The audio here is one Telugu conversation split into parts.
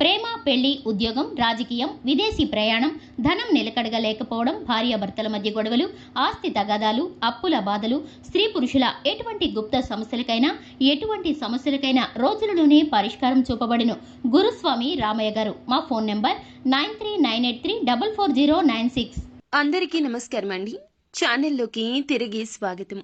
ప్రేమ పెళ్ళి ఉద్యోగం రాజకీయం విదేశీ ప్రయాణం ధనం నిలకడగా లేకపోవడం భార్యాభర్తల మధ్య గొడవలు ఆస్తి తగాదాలు అప్పుల బాధలు స్త్రీ పురుషుల ఎటువంటి గుప్త సమస్యలకైనా ఎటువంటి సమస్యలకైనా రోజులలోనే పరిష్కారం చూపబడిను. గురుస్వామి రామయ్య గారు మా phone number nine three nine eight three double four zero nine six. అందరికీ నమస్కారం అండి. ఛానల్లోకి తిరిగి స్వాగతం.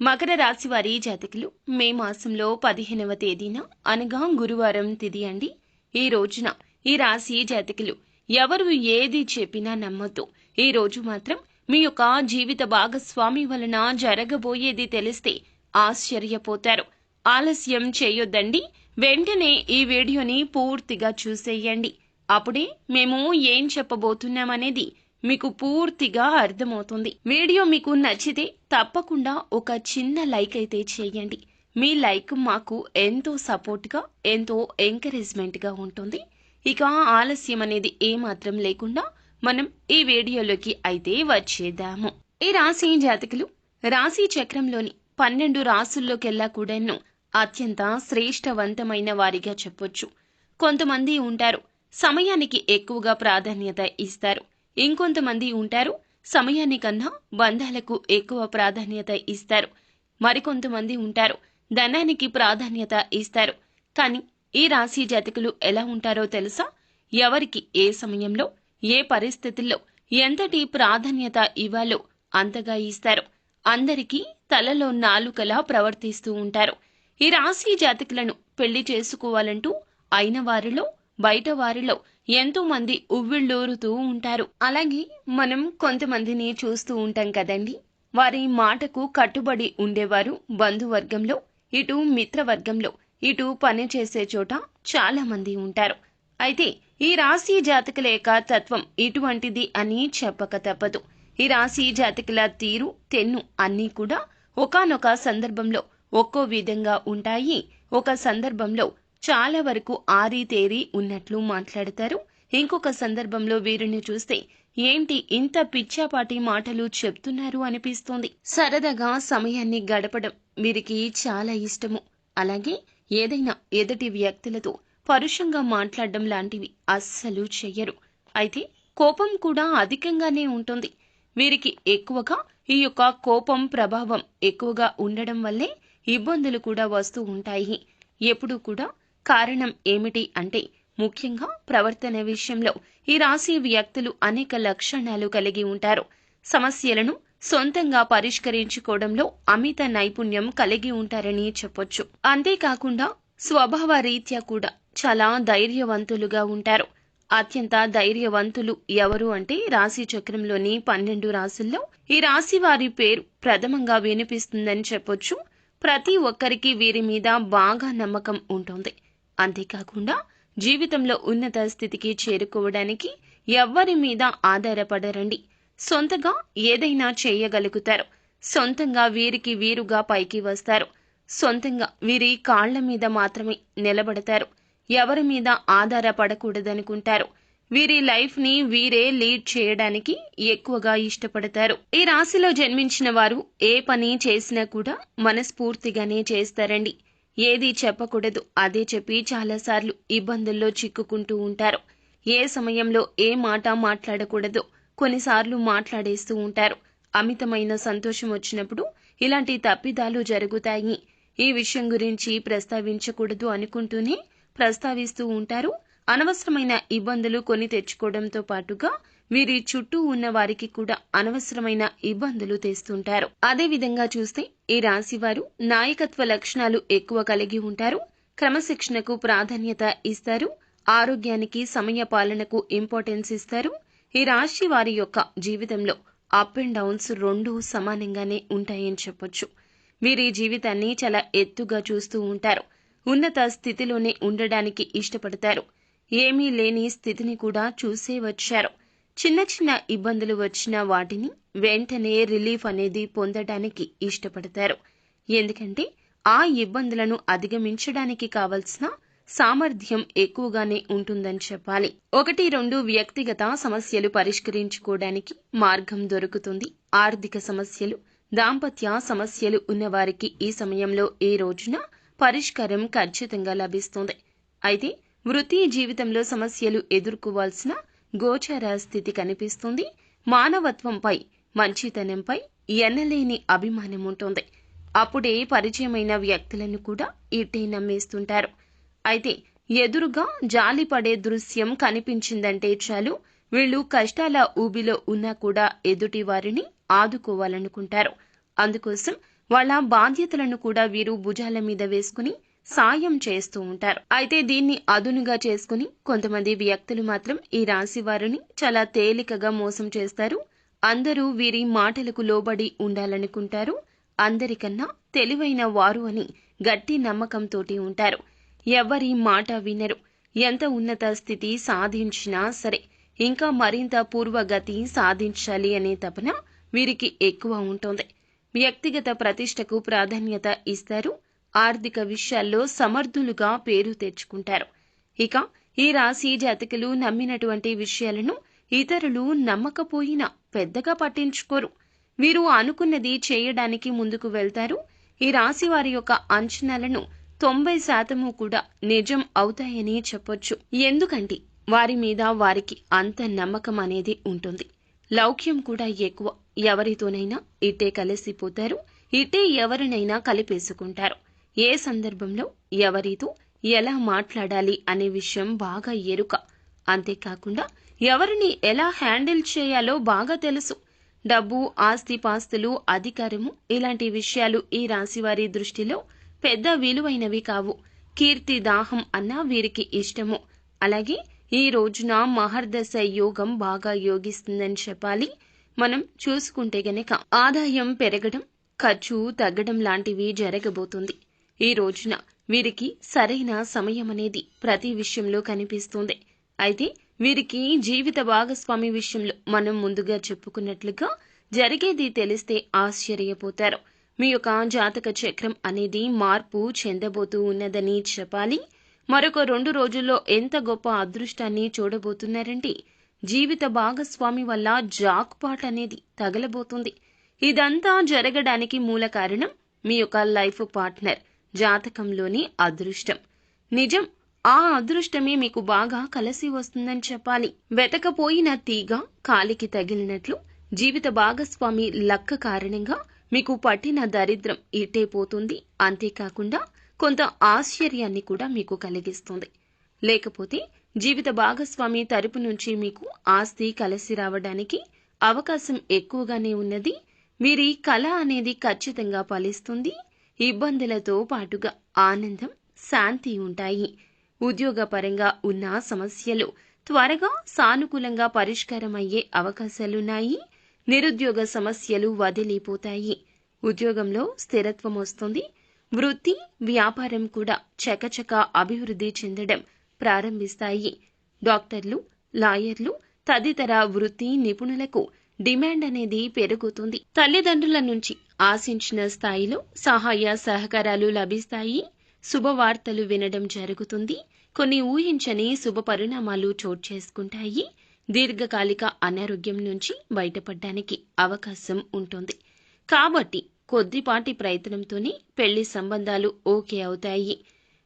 మకర రాశి వారి జాతకులు మే మాసంలో పదిహేనవ తేదీన అనగా గురువారం తిది అండి. ఈ రోజున ఈ రాశి జాతకులు ఎవరు ఏది చెప్పినా నమ్మొద్దు. ఈ రోజు మాత్రం మీ యొక్క జీవిత భాగస్వామి వలన జరగబోయేది తెలిస్తే ఆశ్చర్యపోతారు. ఆలస్యం చేయొద్దండి. వెంటనే ఈ వీడియోని పూర్తిగా చూసేయండి. అప్పుడే మేము ఏం చెప్పబోతున్నామనేది మీకు పూర్తిగా అర్థమవుతుంది. వీడియో మీకు నచ్చితే తప్పకుండా ఒక చిన్న లైక్ అయితే చేయండి. మీ లైక్ మాకు ఎంతో సపోర్ట్గా ఎంతో ఎంకరేజ్మెంట్గా ఉంటుంది. ఇక ఆలస్యం అనేది ఏమాత్రం లేకుండా మనం ఈ వీడియోలోకి అయితే వచ్చేద్దాము. ఈ రాశి జాతకులు రాశి చక్రంలోని పన్నెండు రాసుల్లోకెల్లా కూడాను అత్యంత శ్రేష్టవంతమైన వారిగా చెప్పొచ్చు. కొంతమంది ఉంటారు సమయానికి ఎక్కువగా ప్రాధాన్యత ఇస్తారు. ఇంకొంతమంది ఉంటారు సమయానికన్నా బంధాలకు ఎక్కువ ప్రాధాన్యత ఇస్తారు. మరికొంతమంది ఉంటారు ధనానికి ప్రాధాన్యత ఇస్తారు. కానీ ఈ రాశి జాతకులు ఎలా ఉంటారో తెలుసా? ఎవరికి ఏ సమయంలో ఏ పరిస్థితుల్లో ఎంతటి ప్రాధాన్యత ఇవ్వాలో అంతగా ఇస్తారు. అందరికీ తలలో నాలుకలా ప్రవర్తిస్తూ ఉంటారు. ఈ రాశి జాతకులను పెళ్ళి చేసుకోవాలంటూ అయిన వారిలో బయట వారిలో ఎంతో మంది ఉవ్విళ్ళూరుతూ ఉంటారు. అలాగే మనం కొంతమందిని చూస్తూ ఉంటాం కదండి. వారి మాటకు కట్టుబడి ఉండేవారు బంధువర్గంలో ఇటు మిత్రవర్గంలో ఇటు పని చేసే చోట చాలా మంది ఉంటారు. అయితే ఈ రాశి జాతకుల యొక్క తత్వం ఇటువంటిది అని చెప్పక తప్పదు. ఈ రాశి జాతకుల తీరు తెన్ను అన్నీ కూడా ఒకానొక సందర్భంలో ఒక్కో విధంగా ఉంటాయి. ఒక సందర్భంలో చాలా వరకు ఆరి తేరి ఉన్నట్లు మాట్లాడతారు. ఇంకొక సందర్భంలో వీరిని చూస్తే ఏంటి ఇంత పిచ్చాపాటి మాటలు చెప్తున్నారు అనిపిస్తోంది. సరదాగా సమయాన్ని గడపడం వీరికి చాలా ఇష్టము. అలాగే ఏదైనా ఎదుటి వ్యక్తులతో పరుషంగా మాట్లాడడం లాంటివి అస్సలు చెయ్యరు. అయితే కోపం కూడా అధికంగానే ఉంటుంది. వీరికి ఎక్కువగా ఈ యొక్క కోపం ప్రభావం ఎక్కువగా ఉండడం వల్లే ఇబ్బందులు కూడా వస్తూ ఉంటాయి. ఎప్పుడూ కూడా కారణం ఏమిటి అంటే ముఖ్యంగా ప్రవర్తన విషయంలో ఈ రాశి వ్యక్తులు అనేక లక్షణాలు కలిగి ఉంటారు. సమస్యలను సొంతంగా పరిష్కరించుకోవడంలో అమిత నైపుణ్యం కలిగి ఉంటారని చెప్పొచ్చు. అంతేకాకుండా స్వభావ రీత్యా కూడా చాలా ధైర్యవంతులుగా ఉంటారు. అత్యంత ధైర్యవంతులు ఎవరు అంటే రాశి చక్రంలోని పన్నెండు రాశుల్లో ఈ రాశి వారి పేరు ప్రథమంగా వినిపిస్తుందని చెప్పొచ్చు. ప్రతి ఒక్కరికి వీరి మీద బాగా నమ్మకం ఉంటుంది. అంతేకాకుండా జీవితంలో ఉన్నత స్థితికి చేరుకోవడానికి ఎవ్వరి మీద ఆధారపడరండి. సొంతగా ఏదైనా చేయగలుగుతారు. సొంతంగా వీరికి వీరుగా పైకి వస్తారు. సొంతంగా వీరి కాళ్ళ మీద మాత్రమే నిలబడతారు. ఎవరి మీద ఆధారపడకూడదనుకుంటారు. వీరి లైఫ్ని వీరే లీడ్ చేయడానికి ఎక్కువగా ఇష్టపడతారు. ఈ రాశిలో జన్మించిన వారు ఏ పని చేసినా కూడా మనస్ఫూర్తిగానే చేస్తారండి. ఏది చెప్పకూడదు. అదే చెప్పి చాలాసార్లు ఇబ్బందుల్లో చిక్కుకుంటూ ఉంటారు. ఏ సమయంలో ఏ మాట మాట్లాడకూడదు కొన్నిసార్లు మాట్లాడేస్తూ ఉంటారు. అమితమైన సంతోషం వచ్చినప్పుడు ఇలాంటి తప్పిదాలు జరుగుతాయి. ఈ విషయం గురించి ప్రస్తావించకూడదు అనుకుంటూనే ప్రస్తావిస్తూ ఉంటారు. అనవసరమైన ఇబ్బందులు కొని తెచ్చుకోవడంతో పాటుగా వీరి చుట్టూ ఉన్న వారికి కూడా అనవసరమైన ఇబ్బందులు తెస్తుంటారు. అదేవిధంగా చూస్తే ఈ రాశివారు నాయకత్వ లక్షణాలు ఎక్కువ కలిగి ఉంటారు. క్రమశిక్షణకు ప్రాధాన్యత ఇస్తారు. ఆరోగ్యానికి సమయ పాలనకు ఇంపార్టెన్స్ ఇస్తారు. ఈ రాశి వారి యొక్క జీవితంలో అప్ అండ్ డౌన్స్ రెండూ సమానంగానే ఉంటాయని చెప్పొచ్చు. వీరి జీవితాన్ని చాలా ఎత్తుగా చూస్తూ ఉంటారు. ఉన్నత స్థితిలోనే ఉండడానికి ఇష్టపడతారు. ఏమీ లేని స్థితిని కూడా చూసే వచ్చారు. చిన్న చిన్న ఇబ్బందులు వచ్చిన వాటిని వెంటనే రిలీఫ్ అనేది పొందడానికి ఇష్టపడతారు. ఎందుకంటే ఆ ఇబ్బందులను అధిగమించడానికి కావలసిన సామర్థ్యం ఎక్కువగానే ఉంటుందని చెప్పాలి. ఒకటి రెండు వ్యక్తిగత సమస్యలు పరిష్కరించుకోవడానికి మార్గం దొరుకుతుంది. ఆర్థిక సమస్యలు దాంపత్య సమస్యలు ఉన్నవారికి ఈ సమయంలో ఈ రోజున పరిష్కారం ఖచ్చితంగా లభిస్తుంది. అయితే వృత్తి జీవితంలో సమస్యలు ఎదుర్కోవాల్సిన గోచర స్థితి కనిపిస్తుంది. మానవత్వంపై మంచితనంపై ఎన్నలేని అభిమానం ఉంటుంది అప్పుడే పరిచయమైన వ్యక్తులను కూడా ఇట్టే నమ్మేస్తుంటారు. అయితే ఎదురుగా జాలిపడే దృశ్యం కనిపించిందంటే చాలు వీళ్ళు కష్టాల ఊబిలో ఉన్నా కూడా ఎదుటి వారిని ఆదుకోవాలనుకుంటారు. అందుకోసం వాళ్ళ బాధ్యతలను కూడా వీరు భుజాల మీద వేసుకుని సాయం చేస్తూ ఉంటారు. అయితే దీన్ని అదునుగా చేసుకుని కొంతమంది వ్యక్తులు మాత్రం ఈ రాశి వారిని చాలా తేలికగా మోసం చేస్తారు. అందరూ వీరి మాటలకు లోబడి ఉండాలనుకుంటారు. అందరికన్నా తెలివైన వారు అని గట్టి నమ్మకంతోటి ఉంటారు. ఎవరి మాట వినరు. ఎంత ఉన్నత స్థితి సాధించినా సరే ఇంకా మరింత పూర్వగతి సాధించాలి అనే తపన వీరికి ఎక్కువ ఉంటుంది. వ్యక్తిగత ప్రతిష్టకు ప్రాధాన్యత ఇస్తారు. ఆర్థిక విషయాల్లో సమర్థులుగా పేరు తెచ్చుకుంటారు. ఇక ఈ రాశి జాతకులు నమ్మినటువంటి విషయాలను ఇతరులు నమ్మకపోయినా పెద్దగా పట్టించుకోరు. వీరు అనుకున్నది చేయడానికి ముందుకు వెళ్తారు. ఈ రాశి వారి యొక్క అంచనాలను తొంభై శాతము కూడా నిజం అవుతాయని చెప్పొచ్చు. ఎందుకంటే వారి మీద వారికి అంత నమ్మకం అనేది ఉంటుంది. లౌక్యం కూడా ఎక్కువ. ఎవరితోనైనా ఇట్టే కలిసిపోతారు. ఇట్టే ఎవరినైనా కలిపేసుకుంటారు. ఏ సందర్భంలో ఎవరితో ఎలా మాట్లాడాలి అనే విషయం బాగా ఎరుక. అంతేకాకుండా ఎవరిని ఎలా హ్యాండిల్ చేయాలో బాగా తెలుసు. డబ్బు ఆస్తి పాస్తులు అధికారము ఇలాంటి విషయాలు ఈ రాశివారి దృష్టిలో పెద్ద విలువైనవి కావు. కీర్తి దాహం అన్న వీరికి ఇష్టము. అలాగే ఈ రోజున మహర్దశ యోగం బాగా యోగిస్తుందని చెప్పాలి. మనం చూసుకుంటే గనక ఆదాయం పెరగడం ఖర్చు తగ్గడం లాంటివి జరగబోతుంది. ఈ రోజున వీరికి సరైన సమయం అనేది ప్రతి విషయంలో కనిపిస్తుంది. అయితే వీరికి జీవిత భాగస్వామి విషయంలో మనం ముందుగా చెప్పుకున్నట్లుగా జరిగేది తెలిస్తే ఆశ్చర్యపోతారు. మీ యొక్క జాతక చక్రం అనేది మార్పు చెందబోతూ ఉన్నదని చెప్పాలి. మరొక రెండు రోజుల్లో ఎంత గొప్ప అదృష్టాన్ని చూడబోతున్నారంటే జీవిత భాగస్వామి వల్ల జాక్పాట్ అనేది తగలబోతుంది. ఇదంతా జరగడానికి మూల కారణం మీ యొక్క లైఫ్ పార్ట్నర్. జాతకంలోని అదృష్టం. నిజం ఆ అదృష్టమే మీకు బాగా కలిసి వస్తుందని చెప్పాలి. వెతకపోయిన తీగ కాలికి తగిలినట్లు జీవిత భాగస్వామి లక్క కారణంగా మీకు పట్టిన దరిద్రం ఇట్టే పోతుంది. అంతేకాకుండా కొంత ఆశ్చర్యాన్ని కూడా మీకు కలిగిస్తుంది. లేకపోతే జీవిత భాగస్వామి తరపు నుంచి మీకు ఆస్తి కలిసి రావడానికి అవకాశం ఎక్కువగానే ఉన్నది. వీరి కళ అనేది ఖచ్చితంగా ఫలిస్తుంది. ఇబ్బందులతో పాటుగా ఆనందం శాంతి ఉంటాయి. ఉద్యోగపరంగా ఉన్న సమస్యలు త్వరగా సానుకూలంగా పరిష్కారమయ్యే అవకాశాలున్నాయి. నిరుద్యోగ సమస్యలు వదిలిపోతాయి. ఉద్యోగంలో స్థిరత్వం వస్తుంది. వృత్తి వ్యాపారం కూడా చకచక అభివృద్ధి చెందడం ప్రారంభిస్తాయి. డాక్టర్లు లాయర్లు తదితర వృత్తి నిపుణులకు డిమాండ్ అనేది పెరుగుతుంది. తల్లిదండ్రుల నుంచి ఆశించిన స్థాయిలో సహాయ సహకారాలు లభిస్తాయి. శుభవార్తలు వినడం జరుగుతుంది. కొన్ని ఊహించని శుభ పరిణామాలు చోటు చేసుకుంటాయి. దీర్ఘకాలిక అనారోగ్యం నుంచి బయటపడడానికి అవకాశం ఉంటుంది. కాబట్టి కొద్దిపాటి ప్రయత్నంతోనే పెళ్ళి సంబంధాలు ఓకే అవుతాయి.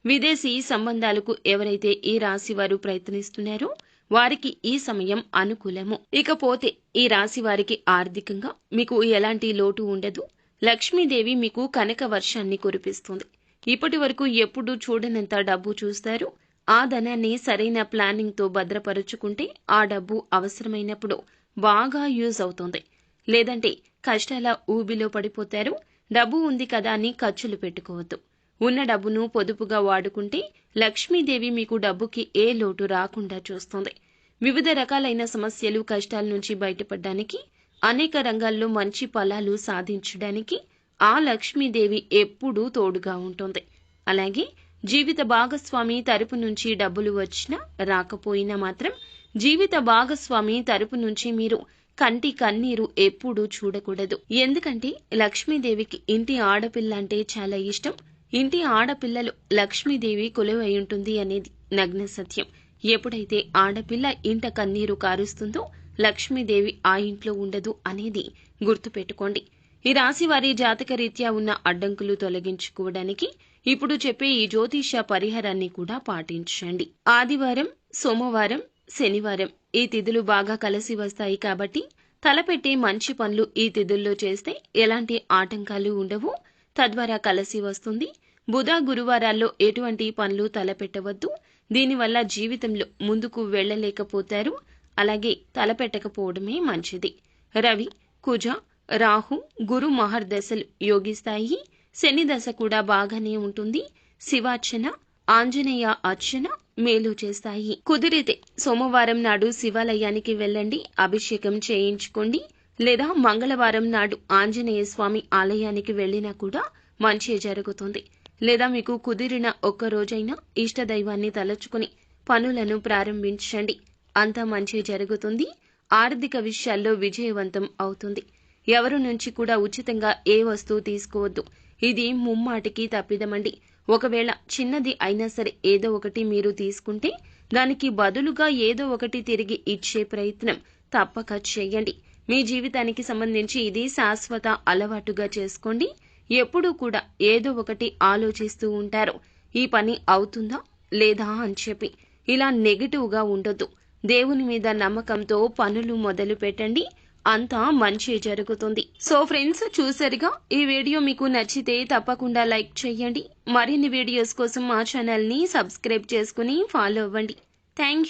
విదేశీ సంబంధాలకు ఎవరైతే ఈ రాశి వారు ప్రయత్నిస్తున్నారో వారికి ఈ సమయం అనుకూలము. ఇకపోతే ఈ రాశి వారికి ఆర్థికంగా మీకు ఎలాంటి లోటు ఉండదు. లక్ష్మీదేవి మీకు కనక వర్షాన్ని కురిపిస్తుంది. ఇప్పటి వరకు ఎప్పుడు చూడనంత డబ్బు చూస్తారు. ఆ ధనాన్ని సరైన ప్లానింగ్తో భద్రపరుచుకుంటే ఆ డబ్బు అవసరమైనప్పుడు బాగా యూజ్ అవుతుంది. లేదంటే కష్టాల ఊబిలో పడిపోతారు. డబ్బు ఉంది కదా అని ఖర్చులు పెట్టుకోవద్దు. ఉన్న డబ్బును పొదుపుగా వాడుకుంటే లక్ష్మీదేవి మీకు డబ్బుకి ఏ లోటు రాకుండా చూస్తుంది. వివిధ రకాలైన సమస్యలు కష్టాల నుంచి బయటపడడానికి అనేక రంగాల్లో మంచి ఫలాలు సాధించడానికి ఆ లక్ష్మీదేవి ఎప్పుడూ తోడుగా ఉంటుంది. అలాగే జీవిత భాగస్వామి తరపు నుంచి డబ్బులు వచ్చినా రాకపోయినా మాత్రం జీవిత భాగస్వామి తరపు నుంచి మీరు కంటి కన్నీరు ఎప్పుడూ చూడకూడదు. ఎందుకంటే లక్ష్మీదేవికి ఇంటి ఆడపిల్ల అంటే చాలా ఇష్టం. ఇంటి ఆడపిల్లలు లక్ష్మీదేవి కొలువై ఉంటుంది అనేది నగ్న సత్యం. ఎప్పుడైతే ఆడపిల్ల ఇంట కన్నీరు కారుస్తుందో లక్ష్మీదేవి ఆ ఇంట్లో ఉండదు అనేది గుర్తుపెట్టుకోండి. ఈ రాశి వారి ఉన్న అడ్డంకులు తొలగించుకోవడానికి ఇప్పుడు చెప్పే ఈ జ్యోతిష పరిహారాన్ని కూడా పాటించండి. ఆదివారం సోమవారం శనివారం ఈ తిథులు బాగా కలిసి వస్తాయి కాబట్టి తలపెట్టే మంచి పనులు ఈ తిథుల్లో చేస్తే ఎలాంటి ఆటంకాలు ఉండవు. తద్వారా కలిసి వస్తుంది. బుధ గురువారాల్లో ఎటువంటి పనులు తలపెట్టవద్దు. దీనివల్ల జీవితంలో ముందుకు వెళ్ళలేకపోతారు. అలాగే తలపెట్టకపోవడమే మంచిది. రవి కుజ రాహు గురు మహర్దశలు యోగిస్తాయి. శని దశ కూడా బాగానే ఉంటుంది. శివార్చన ఆంజనేయ అర్చన మేలు చేస్తాయి. కుదిరితే సోమవారం నాడు శివాలయానికి వెళ్ళండి. అభిషేకం చేయించుకోండి. లేదా మంగళవారం నాడు ఆంజనేయ స్వామి ఆలయానికి వెళ్ళినా కూడా మంచి జరుగుతుంది. లేదా మీకు కుదిరిన ఒక్క రోజైనా ఇష్టదైవాన్ని తలచుకుని పనులను ప్రారంభించండి. అంతా మంచి జరుగుతుంది. ఆర్థిక విషయాల్లో విజయవంతం అవుతుంది. ఎవరి నుంచి కూడా ఉచితంగా ఏ వస్తువు తీసుకోవద్దు. ఇది ముమ్మాటికి తప్పిదమండి. ఒకవేళ చిన్నది అయినా సరే ఏదో ఒకటి మీరు తీసుకుంటే దానికి బదులుగా ఏదో ఒకటి తిరిగి ఇచ్చే ప్రయత్నం తప్పక చేయండి. మీ జీవితానికి సంబంధించి ఇది శాశ్వత అలవాటుగా చేసుకోండి. ఎప్పుడూ కూడా ఏదో ఒకటి ఆలోచిస్తూ ఉంటారు. ఈ పని అవుతుందా లేదా అని చెప్పి. ఇలా నెగిటివ్గా ఉండొద్దు. దేవుని మీద నమ్మకంతో పనులు మొదలు పెట్టండి. అంతా మంచి జరుగుతుంది. సో ఫ్రెండ్స్ చూసారుగా? ఈ వీడియో మీకు నచ్చితే తప్పకుండా లైక్ చేయండి. మరిన్ని వీడియోస్ కోసం మా ఛానల్ని సబ్స్క్రైబ్ చేసుకుని ఫాలో అవ్వండి. థ్యాంక్